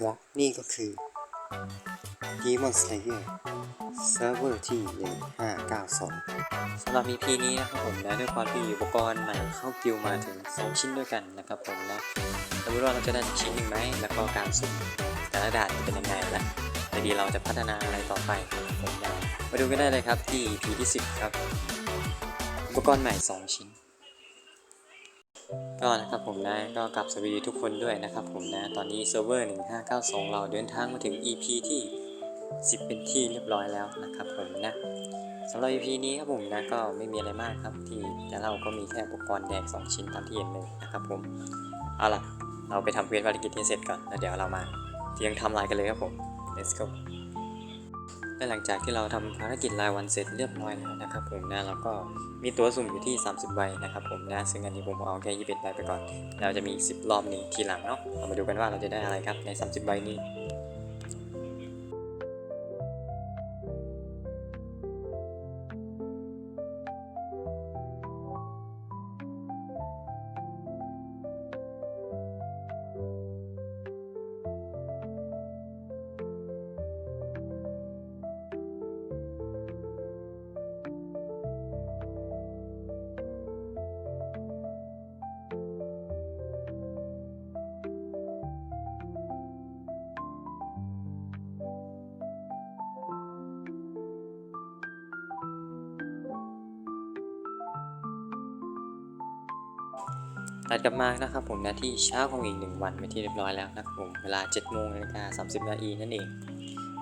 และนี่ก็คือ Demon Slayer เซิร์ฟเวอร์ที่ 1592 สำหรับ EP นี้นะครับผมนะด้วยความที่อุปกรณ์ใหม่เข้ากิลมาถึง 2 ชิ้นด้วยกันนะครับผมนะสมมติว่าเราจะได้ชิ้นหนึ่งไหมแล้วก็การสุ่มแต่ละด่านเป็นยังไงและในดีเราจะพัฒนาอะไรต่อไปนะครับผมนะมาดูกันได้เลยครับที่ EP ที่ 10 ครับ อุปกรณ์ใหม่ 2 ชิ้น ก็นะครับผมนะก็กลับสวัสดีทุกคนด้วยนะครับผมนะตอนนี้เซิร์ฟเวอร์1592 เราเดินทางมาถึง EP ที่ 10 เป็นที่เรียบร้อยแล้วนะครับผมนะสำหรับ EP นี้ครับผมนะก็ไม่มีอะไรมากครับที่แต่เราก็มีแค่อุปกรณ์แดง 2 ชิ้นตามที่เห็นเลยนะครับผมเอาล่ะเราไปทำเควสภารกิจให้เสร็จก่อนแล้วเดี๋ยวเรามาเที่ยงทำลายกันเลยครับผม let's go และหลังจากที่เราทำภารกิจรายวันเสร็จเรียบร้อยแล้วนะครับผมนะเราก็มีตัวสุ่มอยู่ที่ 30 ใบนะครับผมนะซึ่งอันนี้ผมเอาแค่21ใบไปก่อน เราจะมีอีก10 รอบนี้ทีหลังเนาะเรามาดูกันว่าเราจะได้อะไรครับใน 30 ใบนี้ ตัดกลับมานะครับผมนะที่เช้าของอีกหนึ่งวันไปที่เรียบร้อยแล้วนะครับผมเวลา7โมงนาฬิกา30นาทีนั่นเอง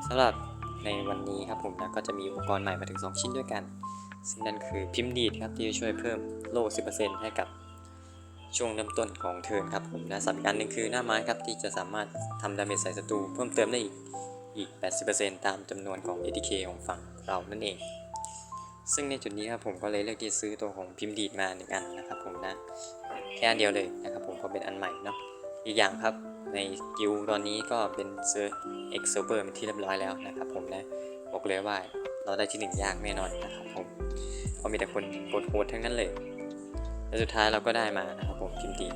สำหรับในวันนี้ครับผมนะก็จะมีอุปกรณ์ใหม่มาถึง 2 ชิ้นด้วยกัน ซึ่งนั่นคือพิมพ์ดีดครับที่จะช่วยเพิ่มโล่10%ให้กับช่วงเริ่มต้นของเทิร์นครับผมนะสับอีกอันหนึ่งคือหน้าไม้ครับที่จะสามารถทำดาเมจใส่ศัตรูเพิ่มเติมได้อีกอีก 80%ตามจำนวนของ ATK ของฝั่งเรานั่นเอง ซึ่งในจุดนี้ครับผมก็เลยเลือกที่ซื้อตัวของพิมพ์ดีดมาหนึ่งอันนะครับผมนะแค่อันเดียวเลยนะครับผมก็เป็นอันใหม่เนาะอีกอย่างครับในกิลตอนนี้ก็เป็นเซอร์เอ็กซ์เซิร์เวอร์เป็นที่เรียบร้อยแล้วนะครับผมนะบอกเลยว่าเราได้ที่หนึ่งยากแน่นอนนะครับผมเพราะมีแต่คนโหดๆทั้งนั้นเลยและสุดท้ายเราก็ได้มานะครับผมพิมพ์ดี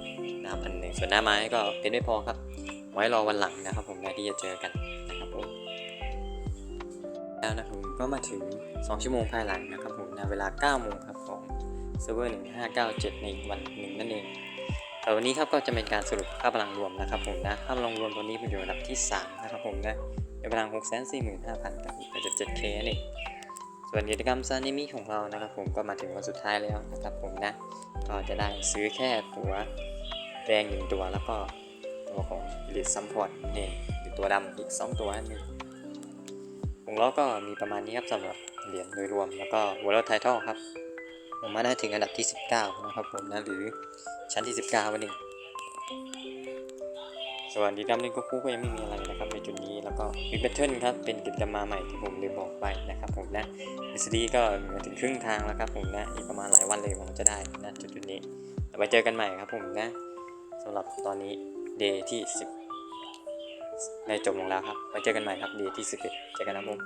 นะครับอันหนึ่งส่วนหน้าไม้ก็เป็นไม่พอครับ ไว้รอวันหลังนะครับผมนะที่จะเจอกันนะครับผมแล้วนะครับผมก็มาถึง 2 ชั่วโมงภายหลังนะครับผมในเวลา 9 โมงครับของเซิร์ฟเวอร์ 1597 ในอีกวันหนึ่งนั่นเองแต่วันนี้ครับก็จะเป็นการสรุปค่าพลังรวมนะครับผมนะค่าพลังรวมตัวนี้เป็นอยู่ระดับที่ 3 นะครับผมนะเป็นพลัง 645,000กับ87 k นั่นเองส่วนกิจกรรมซานิมิของเรานะครับผมก็มาถึงวันสุดท้ายแล้วนะครับผมนะ ก็จะได้ซื้อแค่ตัวแดงหนึ่งตัวแล้วก็ตัวของ Elite Support นี่หรือตัวดำอีก 2 ตัวนั่นเอง ของเราก็มีประมาณนี้ครับสำหรับเหรียญโดยรวมแล้วก็ World Title ครับผมมาได้ถึงอันดับที่ 19 นะครับผมนะหรือชั้นที่ 19วันนี้ส่วนดีกรรมเล่นก็คู่ก็ยังไม่มีอะไรนะครับในจุดนี้แล้วก็วิกเบทเทิลครับเป็นกิจกรรมมาใหม่ที่ผมลืมบอกไปนะครับผมนะดิสดีก็มาถึงครึ่งทางแล้วครับผมนะอีกประมาณหลายวันเลยผมจะได้นะจุดจุดนี้ไว้เจอกันใหม่ครับผมนะสำหรับตอนนี้เดย์ที่10 ในจบลงแล้วครับไว้เจอกันใหม่ครับดีที่11เจอกันนะผม